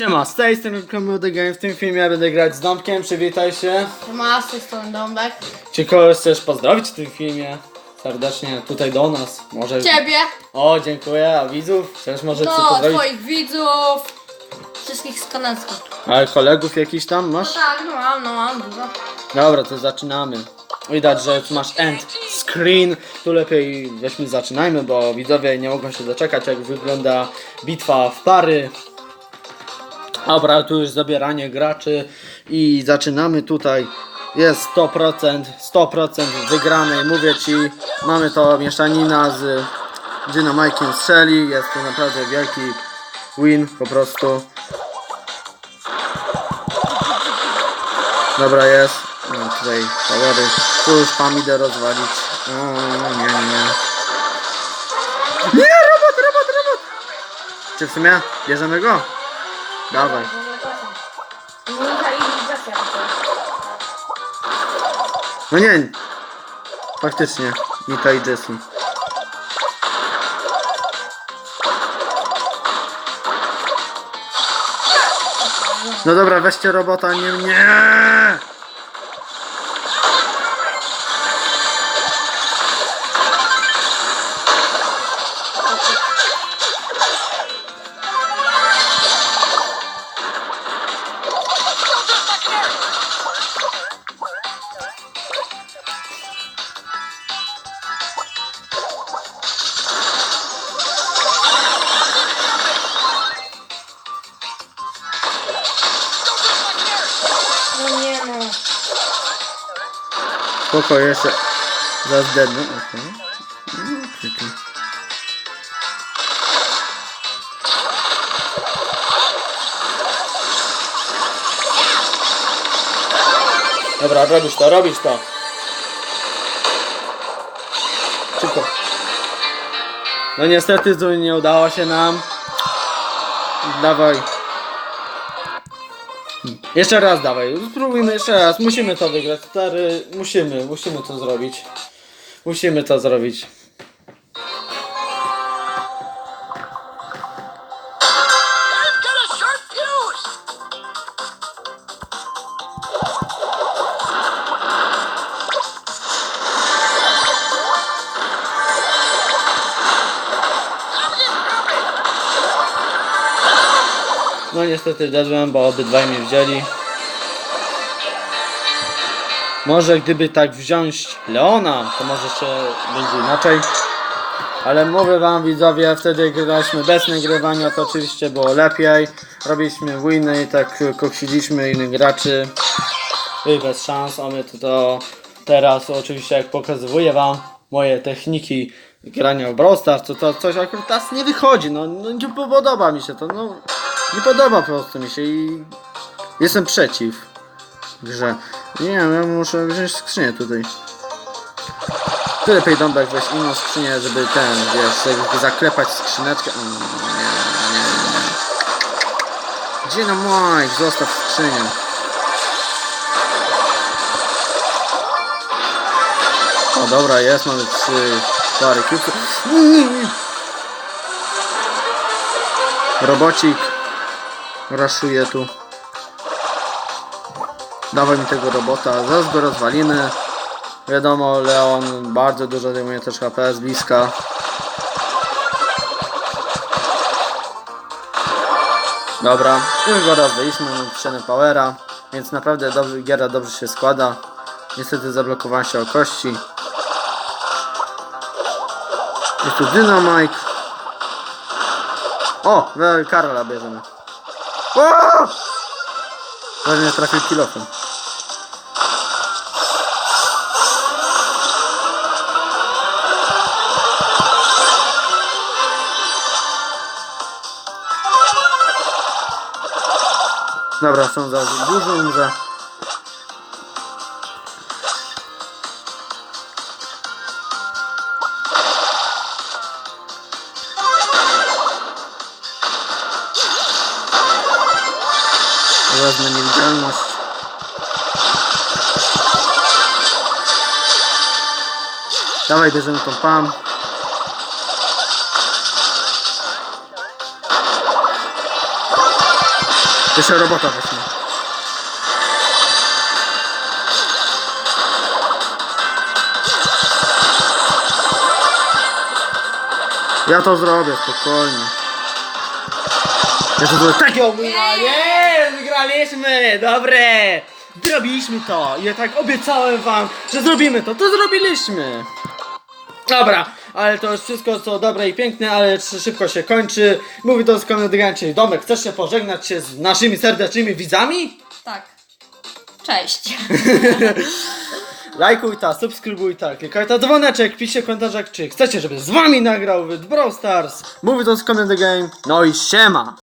Siema, z tej strony Komody Game. W tym filmie będę grać z Dąbkiem, przywitaj się. Ma z tej strony Dąbek. Czy kogoś chcesz pozdrowić w tym filmie? Serdecznie tutaj do nas. Może... Ciebie, O, dziękuję. A widzów? Też może no, pozdrowić. twoich widzów, wszystkich z kanału. Ale kolegów jakiś tam No masz? tak, no mam, no mam dużo. Dobra, to zaczynamy. Widać, że tu masz end screen. Tu lepiej weźmy zaczynajmy, bo widzowie nie mogą się doczekać jak wygląda bitwa w pary. Dobra, tu już zabieranie graczy i zaczynamy tutaj. Jest 100%, 100% wygranej. Mówię Ci, mamy to mieszanina z Dynamajkiem strzeli. Jest to naprawdę wielki win po prostu. Dobra jest. No, tutaj powery. Tu już pam idę rozwalić. O, nie, nie, nie. Nie, robot, robot, robot! Czy w sumie bierzemy go? Dawaj. No nie. Faktycznie. Nita i Jessie. No dobra, weźcie robota, nie mnie. No nie no. Spoko, jeszcze. Zaraz okej. No. Dobra, robisz to, robisz to. Szybko. No niestety nie udało się nam. Dawaj. Jeszcze raz dawaj, spróbujmy jeszcze raz, musimy to wygrać, stary, musimy, musimy to zrobić. Musimy to zrobić. No niestety dedłem, bo obydwaj mnie wzięli. Może gdyby tak wziąć Leona, to może się będzie inaczej. Ale mówię wam widzowie, wtedy graliśmy bez nagrywania, to oczywiście było lepiej. Robiliśmy winy i tak koksiliśmy innych graczy. I bez szans, a my to, to teraz oczywiście jak pokazuję wam moje techniki grania w Brawl Stars, to, to coś akurat teraz nie wychodzi, no, no nie podoba mi się to, no nie podoba po prostu mi się i jestem przeciw grze. Nie wiem, ja muszę wziąć skrzynię tutaj. Ty lepiej Dąbek weź inną skrzynię, żeby ten, wiesz, jakby zaklepać skrzyneczkę. O, nie, nie, nie. Gdzie no Mike? Zostaw skrzynię. O dobra, jest, mamy trzy pary cubesów. Robocik raszuje tu. Dawaj mi tego robota, zaraz go rozwalimy. Wiadomo, Leon bardzo dużo zajmuje też HP z bliska. Dobra, już go rozwaliśmy, cenę powera, więc naprawdę dobrze, giera dobrze się składa. Niestety zablokowała się o kości. Jest tu Dynamite. O, Karola bierzemy. O! Pewnie trafił kilofem. Dobra, są za dużo umrze. Wezmę niewidzialność. Dawaj, bierzemy tą pam. Jeszcze robota właśnie. Ja to zrobię, spokojnie. Ja to takiego wina, jest, wygraliśmy, dobre. Zrobiliśmy to, ja tak obiecałem wam, że zrobimy to, to zrobiliśmy. Dobra, ale to już wszystko co dobre i piękne, ale sz- szybko się kończy. Mówi to z czyli Domek, chcesz się pożegnać się z naszymi serdecznymi widzami? Tak. Cześć. Lajkuj ta, subskrybuj ta, klikaj ta dzwoneczek, piszcie w komentarzach, czy chcecie, żeby z wami nagrał Brawl Stars. Mówi to z Game, no i siema!